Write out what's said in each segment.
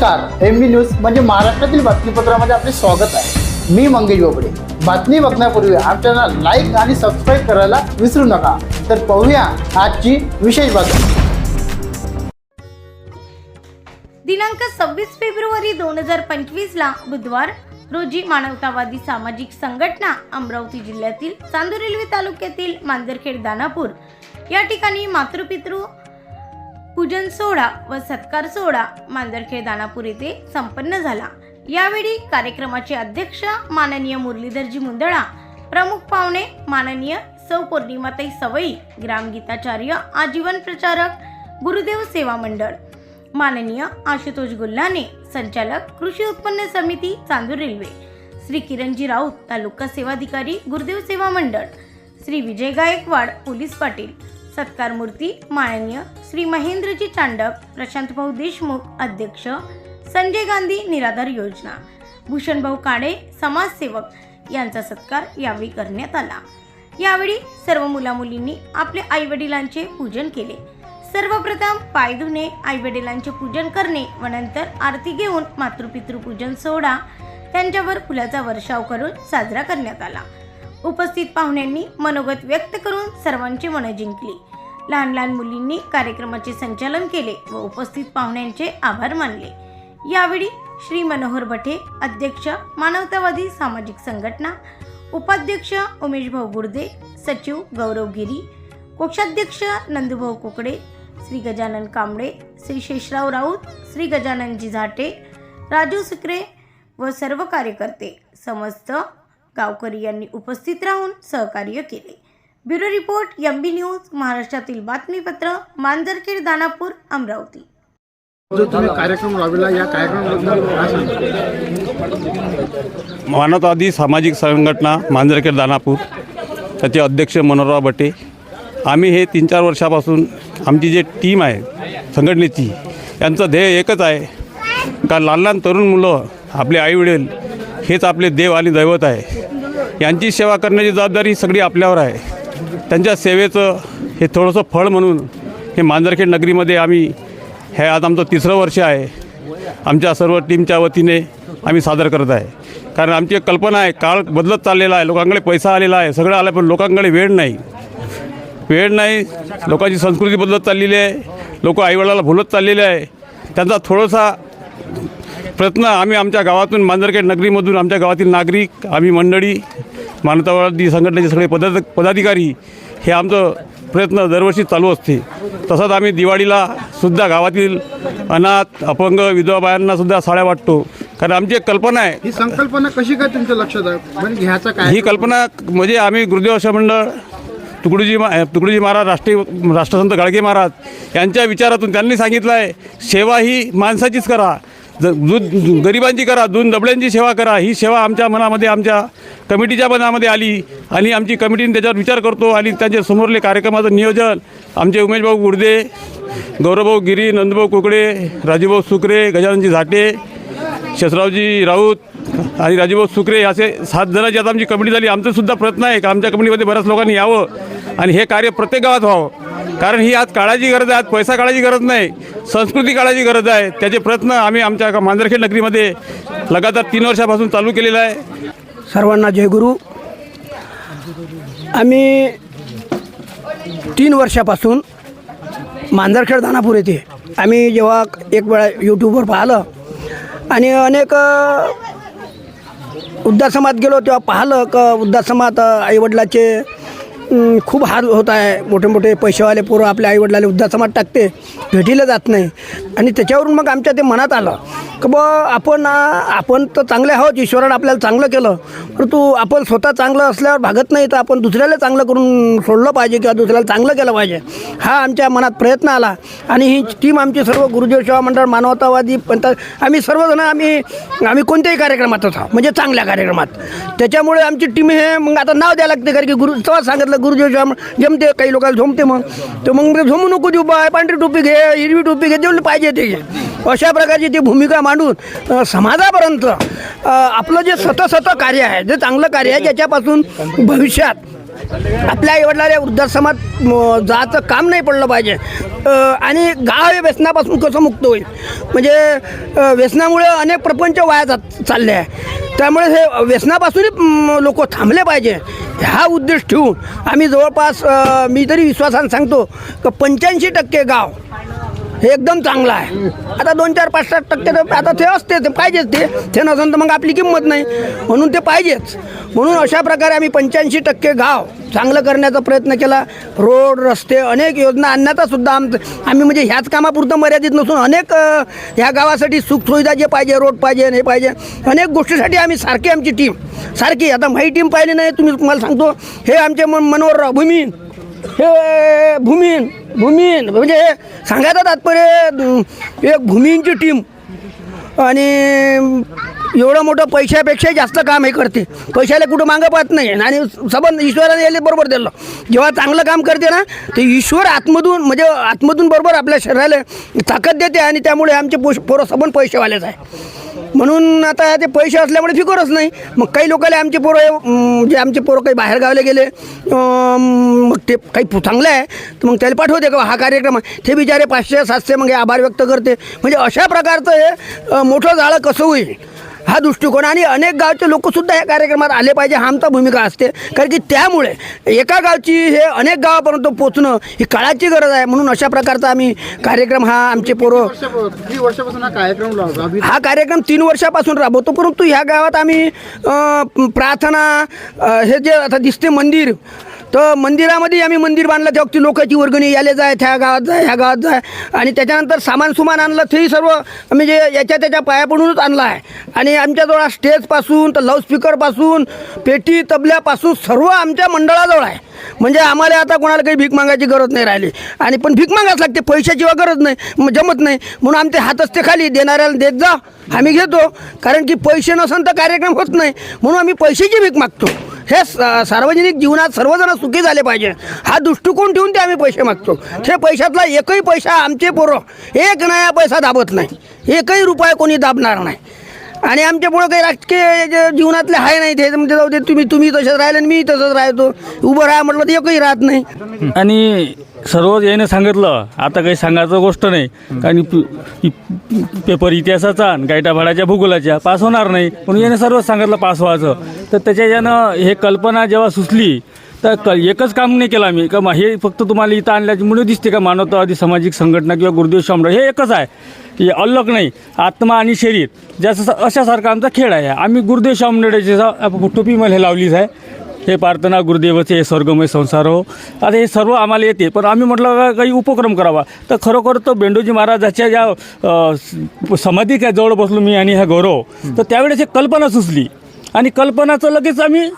नमस्कार M B news म्हणजे महाराष्ट्रातील बातमीपत्रामध्ये आपले स्वागत आहे. मी मंगेश बोबडे. बातमी बघण्यापूर्वी आमच्या लाईक आणि सबस्क्राईब करायला विसरू नका. तर पाहूया आजची विशेष बातमी. दिनांक सव्वीस फेब्रुवारी दोन हजार पंचवीसला बुधवार रोजी मानवतावादी सामाजिक संघटना अमरावती जिल्ह्यातील चांदूर रेल्वे तालुक्यातील मांजरखेड दानापूर या ठिकाणी मातृपितृ पूजन सोहळा व सत्कार सोहळा मांजरखेड दानापूर येथे संपन्न झाला. यावेळी कार्यक्रमाचे अध्यक्ष माननीय मुरलीधरजी मुंदळा प्रमुख पाहुणे माननीय सौ पौर्णिमाताई सवई ग्रामगीताचार्य आजीवन प्रचारक गुरुदेव सेवा मंडळ माननीय आशुतोष गुल्हाने संचालक कृषी उत्पन्न समिती चांदूर रेल्वे श्री किरणजी राऊत तालुका सेवाधिकारी गुरुदेव सेवा मंडळ श्री विजय गायकवाड पोलीस पाटील सत्कार मूर्ती माननीय श्री महेंद्रजी चांडक प्रशांत भाऊ देशमुख अध्यक्ष संजय गांधी निराधार योजना भूषणभाऊ काळे समाजसेवक यांचा सत्कार यावेळी करण्यात आला. यावेळी सर्व मुलामुलींनी आपल्या आईवडिलांचे पूजन केले. सर्वप्रथम पाय धुणे आईवडिलांचे पूजन करणे व नंतर आरती घेऊन मातृपितृ पूजन सोहळा त्यांच्यावर फुलाचा वर्षाव करून साजरा करण्यात आला. उपस्थित पाहुण्यांनी मनोगत व्यक्त करून सर्वांची मनं जिंकली. लहान लहान मुलींनी कार्यक्रमाचे संचालन केले व उपस्थित पाहुण्यांचे आभार मानले. यावेळी श्री मनोहर भटे अध्यक्ष मानवतावादी सामाजिक संघटना उपाध्यक्ष उमेश भाऊ गुर्दे सचिव गौरव गिरी कोषाध्यक्ष नंदुभाऊ कुकडे श्री गजानन कांबळे श्री शेषराव राऊत श्री गजाननजी झाटे राजू सुक्रे व सर्व कार्यकर्ते समस्त गावकरी यांनी उपस्थित राहून सहकार्य केले. Bureau report M B news महाराष्ट्रातील बातमीपत्र मांजरखेड दानापूर अमरावती. जो तुम्ही कार्यक्रम राबविला या कार्यक्रमाबद्दल काय सांगता? मानवतावादी सामाजिक संघटना मांजरखेड दानापूर त्याचे अध्यक्ष मनोहरराव बटे. आम्ही हे तीन चार वर्षापासून आमची जे टीम आहे संघटनेची यांचं ध्येय एकच आहे का लहान लहान तरुण मुलं आपले आईवडील हेच आपले देव आणि दैवत आहे. यांची सेवा करण्याची जबाबदारी सगळी आपल्यावर आहे. त्यांच्या सेवेचं हे थोडंसं फळ म्हणून हे मांजरखेड नगरीमध्ये आम्ही हे आज आमचं तिसरं वर्ष आहे. आमच्या सर्व टीमच्या वतीने आम्ही सादर करत आहे. कारण आमची एक कल्पना आहे काळ बदलत चाललेला आहे लोकांकडे पैसा आलेला आहे सगळं आलं पण लोकांकडे वेळ नाही. वेळ नाही लोकांची संस्कृती बदलत चाललेली आहे लोक आईवडिलाला भुलत चाललेले आहे. त्यांचा थोडासा प्रयत्न आम्ही आमच्या गावातून मांजरखेड नगरीमधून आमच्या गावातील नागरिक आम्ही मंडळी मानवतावादी संघटनेचे सगळे पदाध पदाधिकारी हे आमचं प्रयत्न दरवर्षी चालू असते. तसंच आम्ही दिवाळीला सुद्धा गावातील अनाथ अपंग विधवा बायांना सुद्धा साड्या वाटतो. कारण आमची एक कल्पना आहे. ही संकल्पना कशी काय तुमच्या लक्षात आहे? म्हणजे घ्यायचा काय? ही कल्पना म्हणजे आम्ही गुरुदेव मंडळ तुकडोजी मा तुकडोजी महाराज राष्ट्रीय राष्ट्रसंत गाडगे महाराज यांच्या विचारातून त्यांनी सांगितलं आहे सेवा ही माणसाचीच करा. दूध गरिबांची करा दोन दबड्यांची सेवा करा. ही सेवा आमच्या मनामध्ये आमच्या कमिटीच्या मनामध्ये आली. आणि आमची कमिटीने त्याच्यावर विचार करतो आणि त्यांच्या समोरले कार्यक्रमाचं नियोजन आमचे उमेशभाऊ गुर्दे गौरवभाऊ गिरी नंदभाऊ कुकडे राजूभाऊ सुकरे गजाननजी झाटे शसरावजी राऊत आणि राजूभाऊ सुकरे असे सात जणांची आता आमची कमिटी झाली. आमचंसुद्धा प्रयत्न आहे का आमच्या कमिटीमध्ये बऱ्याच लोकांनी यावं आणि हे कार्य प्रत्येक गावात व्हावं. कारण ही आज काळाची गरज आहे आज पैसा काढायची गरज नाही. संस्कृती काढायची गरज आहे. त्याचे प्रयत्न आम्ही आमच्या मांजरखेड नगरीमध्ये लगातार तीन वर्षापासून चालू केलेला आहे. सर्वांना जयगुरु आम्ही तीन वर्षापासून मांजरखेड दानापूर येथे. आम्ही जेव्हा एक वेळा यूट्यूबवर पाहिलं आणि अनेक अ, वृद्धाश्रमात गेलो तेव्हा पाहिलं का वृद्धाश्रमात आईवडिलाचे खूप हार होत आहे. मोठे मोठे पैसेवाले पोरं आपल्या आईवडिलाला उद्धासमात टाकते. भेटीला जात नाही. आणि त्याच्यावरून मग आमच्या ते मनात आलं. का बा आपण आपण तर चांगले आहोत ईश्वरानं आपल्याला चांगलं केलं. परंतु आपण स्वतः चांगलं असल्यावर भागत नाही तर आपण दुसऱ्याला चांगलं करून सोडलं पाहिजे किंवा दुसऱ्याला चांगलं केलं पाहिजे. हा आमच्या मनात प्रयत्न आला. आणि ही टीम आमची सर्व गुरुदेव सेवा मंडळ मानवतावादी पंत आम्ही सर्वजण आम्ही आम्ही कोणत्याही कार्यक्रमात असा म्हणजे चांगल्या कार्यक्रमात. त्याच्यामुळे आमची टीम हे मग आता नाव द्यायला लागते कारण की गुरु तेव्हा सांगितलं गुरुदेव सेवा जमते काही लोकांना झोमते मग. तर मग झोमू नको देऊ बाय पांढरी टोपी घे हिरवी टोपी घे जेवढी पाहिजे ते अशा प्रकारची ती भूमिका मांडून समाजापर्यंत आपलं जे सत सत कार्य आहे जे चांगलं कार्य आहे ज्याच्यापासून भविष्यात आपल्या आईवडिलाला वृद्धाश्रमात जायचं काम नाही पडलं पाहिजे. आणि गाव हे व्यसनापासून कसं मुक्त होईल? म्हणजे व्यसनामुळे अनेक प्रपंच वाया जात चालले आहे. त्यामुळे हे व्यसनापासूनही लोक थांबले पाहिजे. हा उद्देश ठेवून आम्ही जवळपास मी तरी विश्वासानं सांगतो की पंच्याऐंशी टक्के गाव एकदम चांगलं आहे. आता दोन चार पाच सात टक्के तर आता ते असते ते पाहिजेच ते. ते नसेल तर मग आपली किंमत नाही. म्हणून ते पाहिजेच. म्हणून अशा प्रकारे आम्ही पंच्याऐंशी टक्के गाव चांगलं करण्याचा प्रयत्न केला. रोड रस्ते अनेक योजना आणण्याचा सुद्धा आम आम्ही म्हणजे ह्याच कामापुरतं मर्यादित नसून अनेक ह्या गावासाठी सुखसुविधा जे पाहिजे रोड पाहिजे हे पाहिजे अनेक गोष्टीसाठी आम्ही सारखी आमची टीम सारखी आता माझी टीम पाहिली नाही तुम्ही तुम्हाला सांगतो हे आमचे मन मनोहरराव भूमीन हे भूमीन भूमीन. म्हणजे हे सांगायचं तात्पर्य एक भूमींची टीम आणि एवढं मोठं पैशापेक्षा जास्त काम हे करते. पैशाला कुठं मागं पाहत नाही. आणि सबंध ईश्वराने यायला बरोबर दिलं. जेव्हा चांगलं काम करते ना ते ईश्वर आतमधून म्हणजे आतमधून बरोबर आपल्या शरीराला ताकद देते आणि त्यामुळे आमचे पोष पोरं सबंध पैसेवालेच आहे. म्हणून आता ते पैसे असल्यामुळे फिकरच नाही. मग काही लोकांना आमचे पोरं जे आमचे पोरं काही बाहेर गावले गेले मग ते काही चांगलं आहे तर मग त्याला पाठवते का? हा कार्यक्रम ते बिचारे पाचशे सातशे मग हे आभार व्यक्त करते. म्हणजे अशा प्रकारचं हे मोठं जाळं कसं होईल? हा दृष्टिकोन आणि अनेक गावचे लोकसुद्धा या कार्यक्रमात आले पाहिजे. हा आमचा भूमिका असते. कारण की त्यामुळे एका गावची हे अनेक गावापर्यंत पोचणं ही काळाची गरज आहे. म्हणून अशा प्रकारचा आम्ही कार्यक्रम हा आमचे पोरं किती वर्षापासून हा कार्यक्रम राबवित हा कार्यक्रम तीन वर्षापासून राबवतो. परंतु ह्या गावात आम्ही अ, प्रार्थना अ, हे जे आता दिसते मंदिर तर मंदिरामध्ये आम्ही मंदिर बांधलं. त्या वक्ती लोकांची वर्गणी याले जाय त्या गावात जाय ह्या गावात जाय. आणि त्याच्यानंतर सामान सुमान आणलं. तेही सर्व म्हणजे याच्या त्याच्या पाया पडूनच आणलं आहे. आणि आमच्याजवळ स्टेजपासून तर लाऊडस्पीकरपासून पेटी तबल्यापासून सर्व आमच्या मंडळाजवळ आहे. म्हणजे आम्हाला आता कोणाला काही भीक मागायची गरज नाही राहिली. आणि पण भीक मागायच लागते. पैशाची गरज नाही. जमत नाही. म्हणून आमचे हात असते खाली. देणाऱ्याला देत जा. आम्ही घेतो. कारण की पैसे नसन तर कार्यक्रम होत नाही. म्हणून आम्ही पैशाची भीक मागतो. हे स- सार्वजनिक जीवनात सर्वजण सुखी झाले पाहिजे. हा दृष्टिकोन ठेवून ते आम्ही पैसे मागतो. ते पैशातला एकही पैसा आमचे पोरं एक नया पैसा दाबत नाही. एकही रुपया कोणी दाबणार नाही. आणि आमच्यामुळं काही राजकीय जीवनातले आहे नाही ते म्हणजे जाऊ दे तुम्ही तुम्ही तसेच राहिले आणि मी तसंच राहतो. उभं राहा म्हटलं तर एकही राहत नाही. आणि सर्व याने सांगितलं आता काही सांगायचं गोष्ट नाही. कारण प- इ- पेपर इतिहासाचा आणि गायटा भाड्याच्या भूगोलाच्या पास होणार नाही. म्हणून याने सर्वच सांगितलं पास व्हायचं. तर त्याच्या यानं हे कल्पना जेव्हा सुचली तर क एकच काम नाही केलं आम्ही. का मा- हे फक्त तुम्हाला इथं आणल्यामुळे दिसते का? मानवतावादी सामाजिक संघटना किंवा गुरुदेव शामराव हे एकच आहे. हे अलग नाही. आत्मा आणि शरीर. ज्याचा अशासारखा आमचा खेळ आहे. आम्ही गुरुदेव शामरावचे टोपी मला हे लावलीच आहे. हे प्रार्थना गुरुदेवाचे हे स्वर्गमय संसार हो. आता हे सर्व आम्हाला येते. पण आम्ही म्हटलं का काही उपक्रम करावा? तर खरोखर तर बेंडोजी महाराजाच्या ज्या अ, स- समाधी काय जवळ बसलो मी आणि ह्या गौरव तर त्यावेळेस एक कल्पना सुचली. आणि कल्पनाचं लगेच आम्ही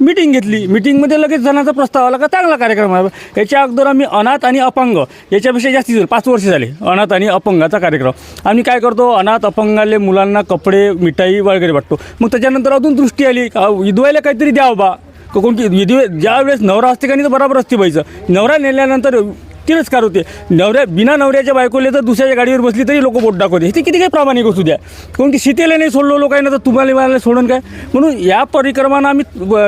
मिटिंग घेतली. मिटिंगमध्ये लगेच जणांचा प्रस्ताव आला का चांगला कार्यक्रम आहे. याच्या अगोदर आम्ही अनाथ आणि अपंग याच्यापेक्षा जास्ती झाले. पाच वर्ष झाले अनाथ आणि अपंगाचा कार्यक्रम. आम्ही काय करतो? अनाथ अपंगाले मुलांना कपडे मिठाई वगैरे वाटतो मग त्याच्यानंतर अजून दृष्टी आली. का विधवायला काहीतरी द्यावं बा. क- कोणती विधवे ज्या वेळेस नवरा असते का नाही तर बरोबर असते बाईचं. नवरा नेल्यानंतर तिरस्कार होते. नवऱ्या बिना नवऱ्याच्या बायकोले तर दुसऱ्याच्या गाडीवर बसली तरी लोक बोट दाखवते. ते किती काही प्रामाणिक असू द्या. कोण की सीतेला नाही सोडलो लोकांना तर तुम्हाला मला सोडून काय? म्हणून या परिक्रमानं आम्ही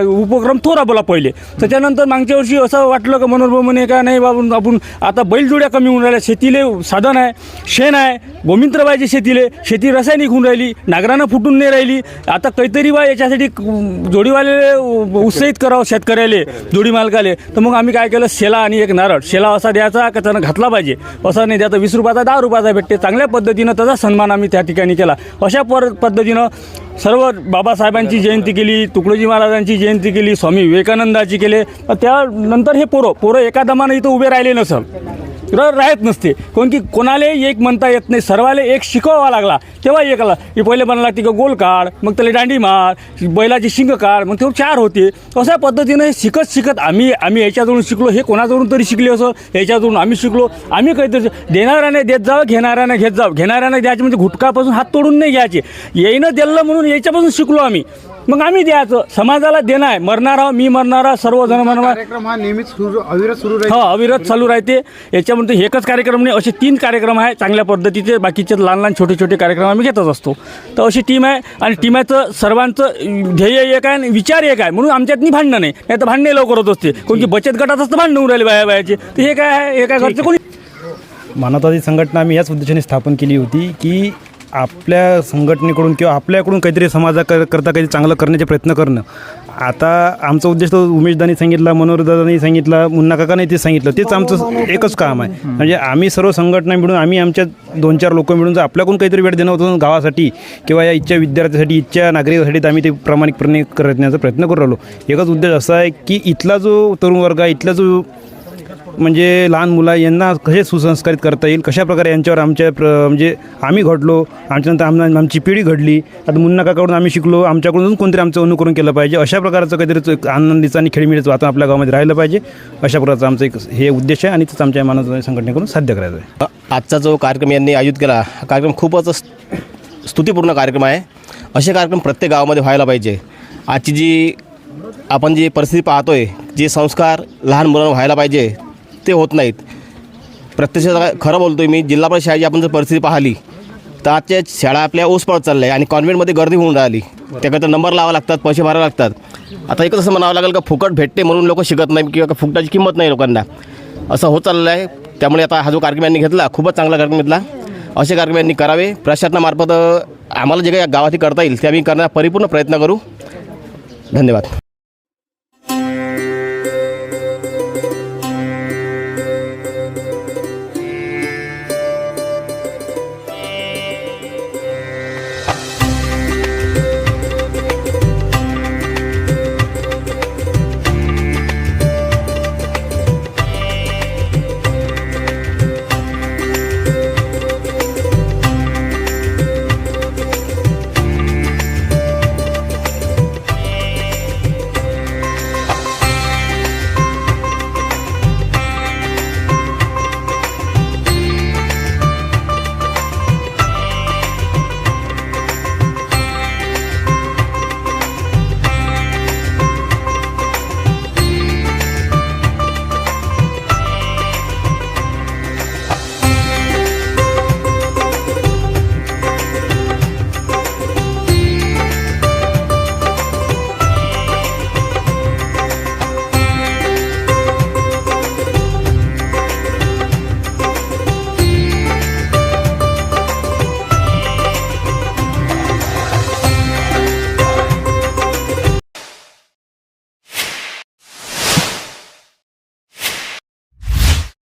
उपक्रम तो राबवला पहिले. त्याच्यानंतर मागच्या वर्षी असं वाटलं का मनोरम म्हणे का नाही बाबा आपण आता बैलजोड्या कमी होऊन राहिल्या. शेतीले साधन आहे शेण आहे. गोमित्र पाहिजे शेतीले शेती रासायनिक होऊन राहिली. नागरानं फुटून नाही राहिली. आता काहीतरी बा याच्यासाठी जोडीवाले उत्साहित करावं शेतकऱ्याले जोडी मालकाले तर मग आम्ही काय केलं? शेला आणि एक नारळ. शेला असा द्या द्यायचा का त्यानं घातला पाहिजे. असं नाही त्याचा वीस रुपयाचा दहा रुपयाचा भेटते. चांगल्या पद्धतीनं त्याचा सन्मान आम्ही त्या ठिकाणी केला. अशा पर पद्धतीनं सर्व बाबासाहेबांची जयंती केली तुकडोजी महाराजांची जयंती केली स्वामी विवेकानंदाची केले. त्यानंतर हे पोरं पोरं एका दमानं इथं उभे राहिले नसल राहत नसते. कोण की कोणालाही एक म्हणता येत नाही. सर्वाले एक शिकवावा लागला. तेव्हा एक आला? की पहिले बनायला लागते का गोल काढ मग त्याला दांडी मार बैलाची शिंग काढ मग तेव्हा चार होते. अशा पद्धतीनं हे शिकत शिकत आम्ही आम्ही याच्याजवळून शिकलो. हे कोणाजवळून तरी शिकले असं याच्याजवळून आम्ही शिकलो. आम्ही काहीतरी देणाऱ्याने देत जावं घेणाऱ्याने घेत जावं. घेणाऱ्याने द्यायचे म्हणजे घुटकापासून हात तोडून नाही घ्यायचे. येईनं दिलं म्हणून याच्यापासून शिकलो आम्ही. मग आम्ही द्यायचं. समाजाला देणं आहे. मरणारा मी मरणारा सर्वजण मरणार. कार्यक्रम हा नेहमीच सुरू अविरत सुरू राहील. हो अविरत चालू राहते. याच्यामध्ये एकच कार्यक्रम नाही असे तीन कार्यक्रम आहे. चांगल्या पद्धतीचे बाकीचे लहान लहान छोटे छोटे कार्यक्रम आम्ही घेतच असतो. तर अशी टीम आहे आणि टीमाचं सर्वांचं ध्येय एक आहे आणि विचार एक आहे. म्हणून आमच्यात भांडणं नाही. नाही तर भांडणे लवकर होत असते कोणती बचत गटात असतं भांडण होऊन राहिले बाया बायाचे. तर हे काय आहे? हे काय घरचं कोणी मानवतावादी संघटना आम्ही याच उद्देशाने स्थापन केली होती की आपल्या संघटनेकडून किंवा आपल्याकडून काहीतरी समाजा कर करता काहीतरी चांगलं करण्याचे प्रयत्न करणं. आता आमचा उद्देश तो उमेशदानी सांगितला मनोहरदानी सांगितला मुन्ना काकाने ते सांगितलं. तेच आमचं एकच काम आहे. म्हणजे आम्ही सर्व संघटना मिळून आम्ही आमच्या दोन चार लोक मिळून जर आपल्याकडून काहीतरी वेळ देणं होतं गावासाठी किंवा या इच्छा विद्यार्थ्यासाठी इच्छा नागरिकासाठी तर आम्ही ते प्रामाणिकपणे करण्याचा प्रयत्न करू राहिलो. एकच उद्देश असा आहे की इथला जो तरुण वर्ग आहे इथला जो म्हणजे लहान मुलं यांना कसे सुसंस्कारित करता येईल? कशा प्रकारे यांच्यावर आमच्या प्र म्हणजे आम्ही घडलो आमच्यानंतर आम आमची पिढी घडली आता मुन्ना काकाकडून आम्ही शिकलो आमच्याकडून कोणतरी आमचं अनुकरण केलं पाहिजे. अशा प्रकारचं काहीतरी एक आनंदीचं आणि खेळमिळीचं वातावरण आपल्या गावामध्ये राहिलं पाहिजे. अशा प्रकारचं आमचं एक हे उद्देश आहे आणि तेच आमच्या मानव संघटनेकडून साध्य करायचं आहे. आजचा जो कार्यक्रम यांनी आयोजित केला हा कार्यक्रम खूपच स्तुतीपूर्ण कार्यक्रम आहे. असे कार्यक्रम प्रत्येक गावामध्ये व्हायला पाहिजे. आजची जी आपण जी परिस्थिती पाहतोय जे संस्कार लहान मुलांना व्हायला पाहिजे ते होत नाहीत. प्रत्यक्षात खरं बोलतोय मी जिल्हा परिषद शाळेची आपण जर परिस्थिती पाहिली तर आजच्या शाळा आपल्या ऊस पडत चालल्या आहे आणि कॉन्व्हेंटमध्ये गर्दी होऊन राहिली. त्याकरता नंबर लावा लागतात पैसे भरावे लागतात. आता एकच असं म्हणावं लागेल का फुकट भेटते म्हणून लोक शिकत नाही किंवा फुकटाची किंमत नाही लोकांना. असं होत चाललं आहे त्यामुळे आता हा जो कार्यक्रम यांनी घेतला खूपच चांगला कार्यक्रम घेतला. असे कार्यक्रम यांनी करावे. प्रशासनामार्फत आम्हाला जे काही गावातही करता येईल ते आम्ही करण्याचा परिपूर्ण प्रयत्न करू. धन्यवाद.